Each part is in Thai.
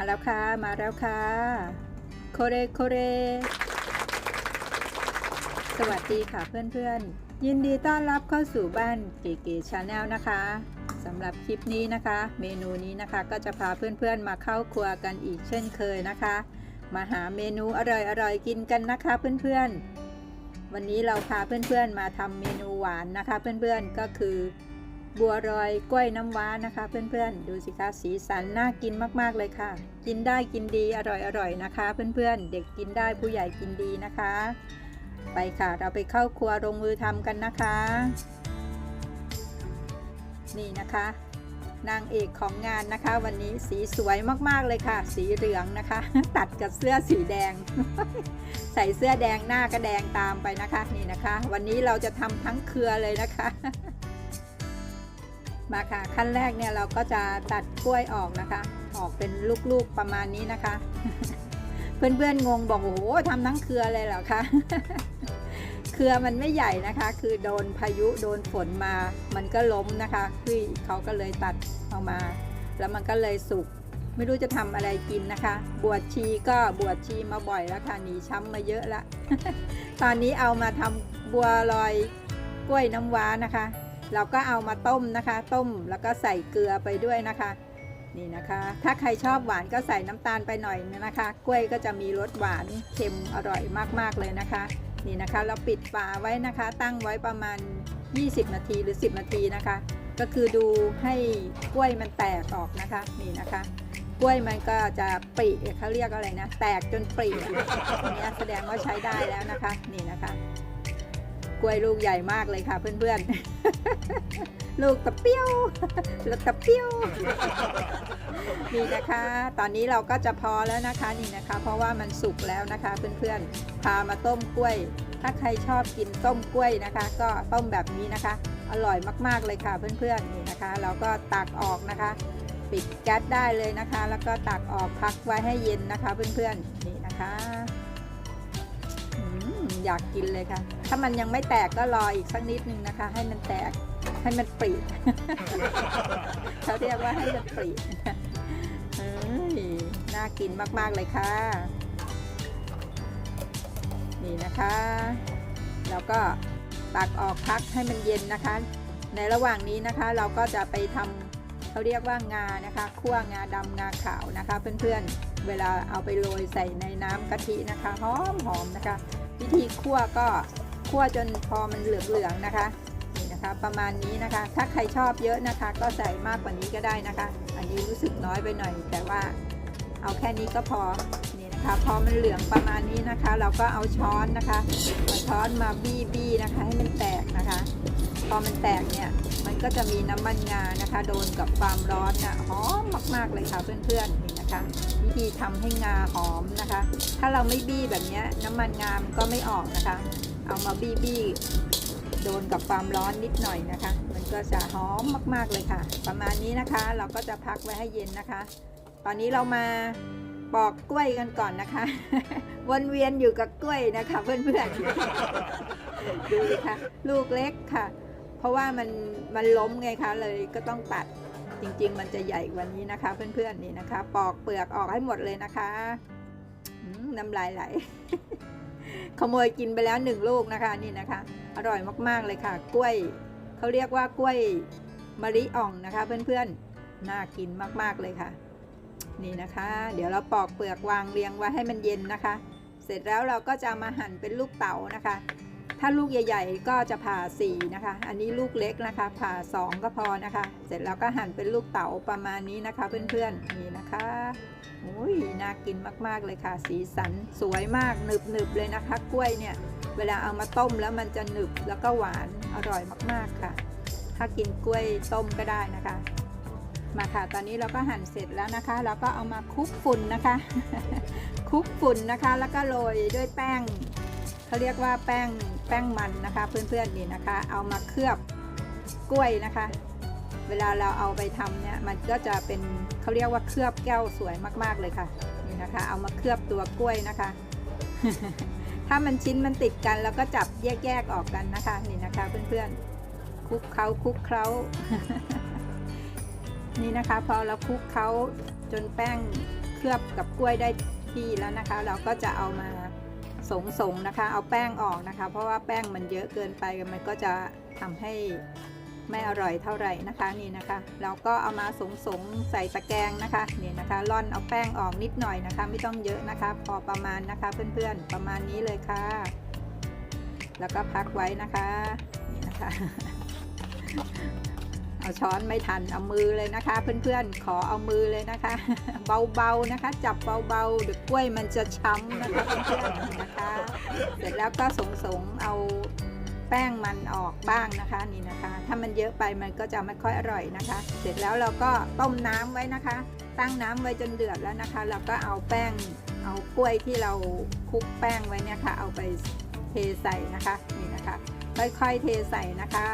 มาแล้วค่ะ มาแล้วค่ะโคเรโคเรสวัสดีค่ะเพื่อนๆ ยินดีต้อนรับเข้าสู่บ้านเก๋ๆชาแนลนะคะสำหรับคลิปนี้นะคะ เมนูนี้นะคะก็จะพาเพื่อนๆมาเข้าครัวกันอีกเช่นเคยนะคะ มาหาเมนูอร่อยๆกินกันนะคะเพื่อนๆ วันนี้เราพาเพื่อนๆมาทำเมนูหวานนะคะ เพื่อนๆก็คือ บัวรอยกล้วยน้ำว้านะคะ เพื่อนๆ ดูสิคะสีสันน่ากินมากๆเลยค่ะ กินได้กินดีอร่อยๆนะคะ เพื่อนๆ เด็กกินได้ผู้ใหญ่กินดีนะคะ ไปค่ะเราไปเข้าครัวลงมือทำกันนะคะ นี่นะคะ นางเอกของงานนะคะ วันนี้สีสวยมากๆเลยค่ะ สีเหลืองนะคะ ตัดกับเสื้อสีแดง ใส่เสื้อแดงหน้าก็แดงตามไปนะคะ นี่นะคะ วันนี้เราจะทำทั้งเครือเลยนะคะ มาค่ะ ขั้นแรกเนี่ยเราก็จะตัดกล้วยออกนะคะ ออกเป็นลูกๆประมาณนี้นะคะ เพื่อนๆงงบอกโอ้โหทำทั้งเครือเลยเหรอคะเครือมันไม่ใหญ่นะคะ คือโดนพายุโดนฝนมา มันก็ล้มนะคะพี่เขาก็เลยตัดออกมา แล้วมันก็เลยสุกไม่รู้จะทำอะไรกินนะคะ บวชชีก็บวชชีมาบ่อยแล้วค่ะหนีช้ำมาเยอะละ ตอนนี้เอามาทำบัวลอยกล้วยน้ำว้านะคะ เราก็เอามาต้มนะคะ ต้มแล้วก็ใส่เกลือไปด้วยนะคะ นี่นะคะ ถ้าใครชอบหวานก็ใส่น้ำตาลไปหน่อยนะคะ กล้วยก็จะมีรสหวานเค็มอร่อยมากๆเลยนะคะ นี่นะคะ เราปิดฝาไว้นะคะ ตั้งไว้ประมาณ 20 นาทีหรือ 10 นาทีนะคะ ก็คือดูให้กล้วยมันแตกออกนะคะ นี่นะคะกล้วยมันก็จะปริเขาเรียกอะไรนะ แตกจนปริอะอันนี้แสดงว่าใช้ได้แล้วนะคะ นี่นะคะ กล้วยลูกใหญ่มากเลยค่ะ เพื่อนๆ ลูกตะเปี้ยวลูกตะเปี้ยวนี่นะคะ ตอนนี้เราก็จะพอแล้วนะคะนี่นะคะ เพราะว่ามันสุกแล้วนะคะ เพื่อนๆ พามาต้มกล้วย ถ้าใครชอบกินต้มกล้วยนะคะ ก็ต้มแบบนี้นะคะ อร่อยมากๆเลยค่ะ เพื่อนๆนี่นะคะ เราก็ตักออกนะคะ ปิดแก๊สได้เลยนะคะ แล้วก็ตักออกพักไว้ให้เย็นนะคะ เพื่อนๆนี่นะคะ อยากกินเลยค่ะ ถ้ามันยังไม่แตกก็รออีกสักนิดนึงนะคะ ให้มันแตกให้มันปรีเขาเรียกว่าให้มันปรีเอ้ยน่ากินมากๆเลยค่ะ นี่นะคะ แล้วก็ตักออกพักให้มันเย็นนะคะ ในระหว่างนี้นะคะเราก็จะไปทำเขาเรียกว่างานะคะคั่วงาดำงาขาวนะคะ เพื่อนๆเวลาเอาไปโรยใส่ในน้ำกะทินะคะหอมหอมนะคะ วิธีคั่วก็คั่วจนพอมันเหลืองๆนะคะนี่นะคะประมาณนี้นะคะ ถ้าใครชอบเยอะนะคะ ก็ใส่มากกว่านี้ก็ได้นะคะ อันนี้รู้สึกน้อยไปหน่อย แต่ว่าเอาแค่นี้ก็พอนี่นะคะ พอมันเหลืองประมาณนี้นะคะ เราก็เอาช้อนนะคะเอาช้อนมาบี้บี้นะคะ ให้มันแตกนะคะ พอมันแตกเนี่ยมันก็จะมีน้ำมันงานะคะ โดนกับความร้อนนะหอมมากๆเลยค่ะเพื่อนๆ นะคะ วิธีทำให้งาหอมนะคะ ถ้าเราไม่บี้แบบนี้น้ำมันงามก็ไม่ออกนะคะ เอามาบี้บี้โดนกับความร้อนนิดหน่อยนะคะ มันก็จะหอมมาก ๆเลยค่ะ ประมาณนี้นะคะเราก็จะพักไว้ให้เย็นนะคะ ตอนนี้เรามาปอกกล้วยกันก่อนนะคะ วนเวียนอยู่กับกล้วยนะคะเพื่อนๆดูสิคะลูกเล็กค่ะ เพราะว่ามันมันล้มไงคะเลยก็ต้องตัด จริง ๆ มันจะใหญ่กว่านี้นะคะ เพื่อนๆนี่นะคะ ปอกเปลือกออกให้หมดเลยนะคะน้ำลายไหล ขโมยกินไปแล้วหนึ่งลูกนะคะนี่นะคะ อร่อยมากๆเลยค่ะ กล้วยเขาเรียกว่ากล้วยมะลิอ่องนะคะ เพื่อนๆน่ากินมากๆเลยค่ะ นี่นะคะ เดี๋ยวเราปอกเปลือกวางเรียงไว้ให้มันเย็นนะคะ เสร็จแล้วเราก็จะมาหั่นเป็นลูกเต๋านะคะ ถ้าลูกใหญ่ ๆ ก็จะผ่าสี่นะคะ อันนี้ลูกเล็กนะคะ ผ่าสองก็พอนะคะ เสร็จแล้วก็หั่นเป็นลูกเต๋าประมาณนี้นะคะ เพื่อนๆนี่นะคะโอ้ยน่ากินมากๆเลยค่ะ สีสันสวยมากหนึบๆเลยนะคะ กล้วยเนี่ย เวลาเอามาต้มแล้วมันจะหนึบแล้วก็หวานอร่อยมากๆค่ะ ถ้ากินกล้วยต้มก็ได้นะคะ มาค่ะ ตอนนี้เราก็หั่นเสร็จแล้วนะคะ เราก็เอามาคลุกฝุ่นนะคะคลุกฝุ่นนะคะ แล้วก็โรยด้วยแป้งเขาเรียกว่าแป้ง แป้งมันนะคะ เพื่อนๆนี่นะคะ เอามาเคลือบกล้วยนะคะ เวลาเราเอาไปทำเนี่ยมันก็จะเป็นเขาเรียกว่าเคลือบแก้วสวยมากๆเลยค่ะนี่นะคะ เอามาเคลือบตัวกล้วยนะคะ ถ้ามันชิ้นมันติดกันแล้วก็จับแยกๆออกกันนะคะนี่นะคะเพื่อนๆคลุกเคล้าคลุกเคล้านี่นะคะพอเราคลุกเคล้าจนแป้งเคลือบกับกล้วยได้ที่แล้วนะคะ เราก็จะเอามา สงสงๆนะคะ เอาแป้งออกนะคะ เพราะว่าแป้งมันเยอะเกินไปมันก็จะทำให้ไม่อร่อยเท่าไหร่นะคะนี่นะคะเราก็เอามาสงสงๆใส่ตะแกรงนะคะนี่นะคะร่อนเอาแป้งออกนิดหน่อยนะคะ ไม่ต้องเยอะนะคะ พอประมาณนะคะเพื่อนๆประมาณนี้เลยค่ะ แล้วก็พักไว้นะคะนี่นะคะ เอาช้อนไม่ทันเอามือเลยนะคะ เพื่อนๆขอเอามือเลยนะคะ เบาๆนะคะ จับเบาๆเดี๋ยวกล้วยมันจะช้ำนะคะเพื่อนๆนะคะ เสร็จแล้วก็สงสงๆเอาแป้งมันออกบ้างนะคะนี่นะคะ ถ้ามันเยอะไปมันก็จะไม่ค่อยอร่อยนะคะ เสร็จแล้วเราก็ต้มน้ำไว้นะคะ ตั้งน้ำไว้จนเดือดแล้วนะคะ เราก็เอาแป้งเอากล้วยที่เราคลุกแป้งไว้เนี่ยค่ะ เอาไปเทใส่นะคะนี่นะคะ ค่อยๆเทใส่นะคะ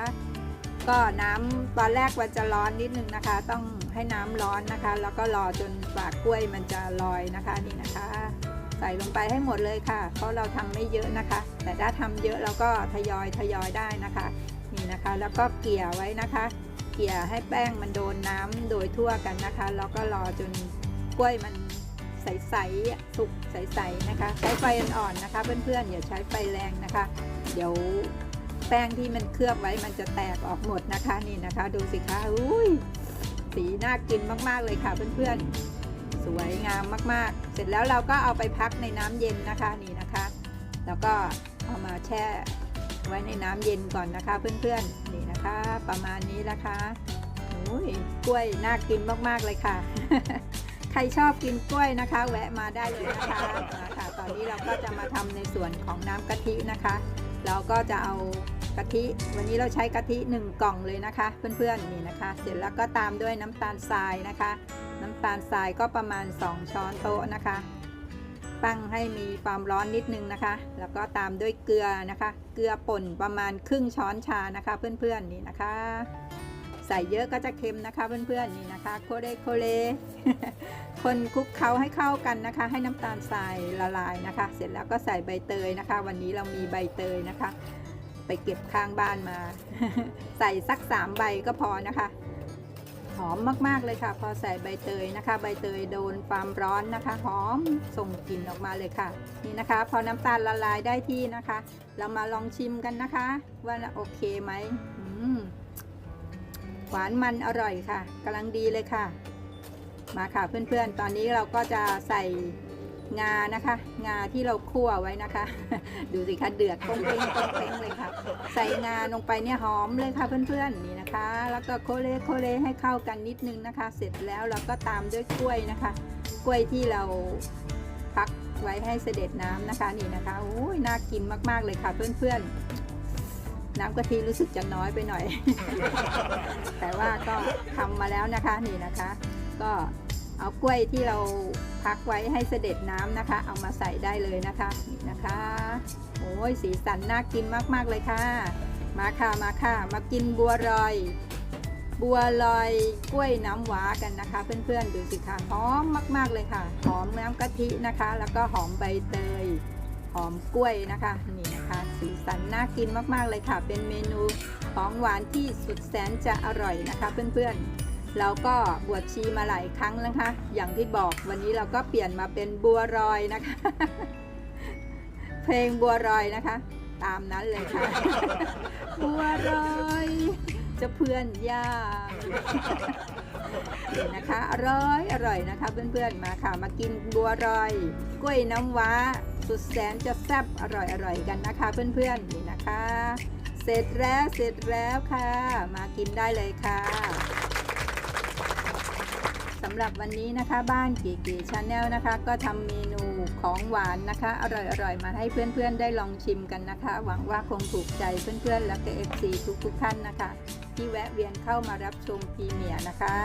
ก็น้ำตอนแรกมันจะร้อนนิดนึงนะคะ ต้องให้น้ำร้อนนะคะ แล้วก็รอจนฝากกล้วยมันจะลอยนะคะนี่นะคะ ใส่ลงไปให้หมดเลยค่ะ เพราะเราทำไม่เยอะนะคะ แต่ถ้าทำเยอะเราก็ทยอยทยอยได้นะคะนี่นะคะ แล้วก็เกลี่ยไว้นะคะ เกลี่ยให้แป้งมันโดนน้ำโดยทั่วกันนะคะ แล้วก็รอจนกล้วยมันใสๆสุกใสๆนะคะ ใช้ไฟอ่อนๆนะคะ เพื่อนๆอย่าใช้ไฟแรงนะคะ เดี๋ยว แป้งที่มันเคลือบไว้มันจะแตกออกหมดนะคะนี่นะคะ ดูสิคะอุ้ยสีน่ากินมากๆเลยค่ะเพื่อนๆ สวยงามมากๆ เสร็จแล้วเราก็เอาไปพักในน้ำเย็นนะคะนี่นะคะ แล้วก็เอามาแช่ไว้ในน้ำเย็นก่อนนะคะเพื่อนๆนี่นะคะ ประมาณนี้นะคะโอ้ยกล้วยน่ากินมากๆเลยค่ะ ใครชอบกินกล้วยนะคะ แวะมาได้เลยนะคะมาค่ะตอนนี้เราก็จะมาทำในส่วนของน้ำกะทินะคะ เราก็จะเอากะทิ วันนี้เราใช้กะทิ 1 กล่องเลยนะคะ เพื่อนๆนี่นะคะ เสร็จแล้วก็ตามด้วยน้ำตาลทรายนะคะ น้ำตาลทรายก็ประมาณ 2 ช้อนโต๊ะนะคะ ตั้งให้มีความร้อนนิดนึงนะคะ แล้วก็ตามด้วยเกลือนะคะ เกลือป่นประมาณครึ่งช้อนชานะคะ เพื่อนๆนี่นะคะ ใส่เยอะก็จะเค็มนะคะเพื่อนๆนี่นะคะโคเลโคเลคนคลุกเคล้าให้เข้ากันนะคะ ให้น้ำตาลทรายละลายนะคะ เสร็จแล้วก็ใส่ใบเตยนะคะ วันนี้เรามีใบเตยนะคะ ไปเก็บข้างบ้านมา ใส่สักสามใบก็พอนะคะหอมมากๆเลยค่ะ พอใส่ใบเตยนะคะ ใบเตยโดนความร้อนนะคะหอมส่งกลิ่นออกมาเลยค่ะ นี่นะคะ พอน้ำตาลละลายได้ที่นะคะ เรามาลองชิมกันนะคะ ว่าโอเคไหม หวานมันอร่อยค่ะกำลังดีเลยค่ะ มาค่ะเพื่อนๆ ตอนนี้เราก็จะใส่งานะคะ งาที่เราคั่วไว้นะคะ ดูสิคะเดือดต้งเป้งต้งเป้งเลยค่ะ ใส่งาลงไปเนี่ยหอมเลยค่ะเพื่อนๆนี่นะคะ แล้วก็โคเลโคเลให้เข้ากันนิดนึงนะคะ เสร็จแล้วเราก็ตามด้วยกล้วยนะคะ กล้วยที่เราพักไว้ให้เสด็จน้ำนะคะนี่นะคะโอ้ยน่ากินมากๆเลยค่ะเพื่อนๆ น้ำกะทิรู้สึกจะน้อยไปหน่อย แต่ว่าก็ทำมาแล้วนะคะนี่นะคะ ก็เอากล้วยที่เราพักไว้ให้เสด็จน้ำนะคะ เอามาใส่ได้เลยนะคะนี่นะคะโอ้ยสีสันน่ากินมากๆเลยค่ะ มาค่ะมาค่ะ มากินบัวลอย บัวลอยกล้วยน้ำหวากันนะคะ เพื่อนๆดูสิค่ะหอมมาก ๆเลยค่ะหอมน้ำกะทินะคะ แล้วก็หอมใบเตยหอมกล้วยนะคะนี่ นะคะ สีสันน่ากินมากๆเลยค่ะ เป็นเมนูของหวานที่สุดแสนจะอร่อยนะคะเพื่อนๆเราก็บวชชีมาหลายครั้งแล้วนะคะ อย่างที่บอกวันนี้เราก็เปลี่ยนมาเป็นบัวรอยนะคะ เพลงบัวรอยนะคะ ตามนั้นเลยค่ะ บัวรอย เจะเพื่อนยากนี่นะคะ อร่อยอร่อยนะคะ เพื่อนๆมาค่ะมากินบัวรอยกล้วยน้ำว้า สุดแสนจะแซ่บอร่อยอร่อยกันนะคะ เพื่อนๆนี่นะคะ เสร็จแล้วเสร็จแล้วค่ะ มากินได้เลยค่ะสำหรับวันนี้นะคะบ้านเก๋ๆชาแนลนะคะ ก็ทำเมนูของหวานนะคะ อร่อยๆมาให้เพื่อนๆได้ลองชิมกันนะคะ หวังว่าคงถูกใจเพื่อนๆและก็เอฟซีทุกๆท่านนะคะ ที่แวะเวียนเข้ามารับชมพรีเมียร์นะคะ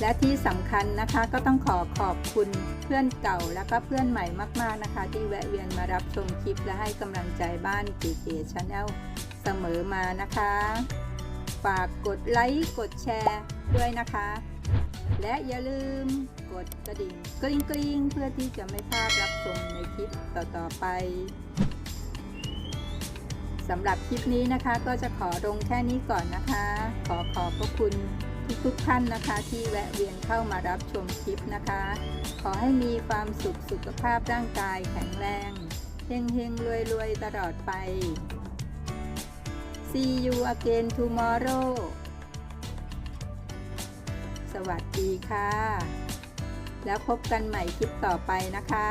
และที่สำคัญนะคะก็ต้องขอขอบคุณเพื่อนเก่าและก็เพื่อนใหม่มาก ๆนะคะ ที่แวะเวียนมารับชมคลิปและให้กำลังใจบ้านเก๋ๆชาแนลเสมอมานะคะ ฝากกดไลค์กดแชร์ด้วยนะคะ และอย่าลืมกดกระดิ่งกริ๊งกริ๊งเพื่อที่จะไม่พลาดรับชมในคลิปต่อๆไป สำหรับคลิปนี้นะคะก็จะขอลงแค่นี้ก่อนนะคะ ขอขอบพระคุณทุกๆท่านนะคะ ที่แวะเวียนเข้ามารับชมคลิปนะคะ ขอให้มีความสุขสุขภาพร่างกายแข็งแรงเฮงเฮงรวยรวยตลอดไป See you again tomorrow สวัสดีค่ะ แล้วพบกันใหม่คลิปต่อไปนะคะ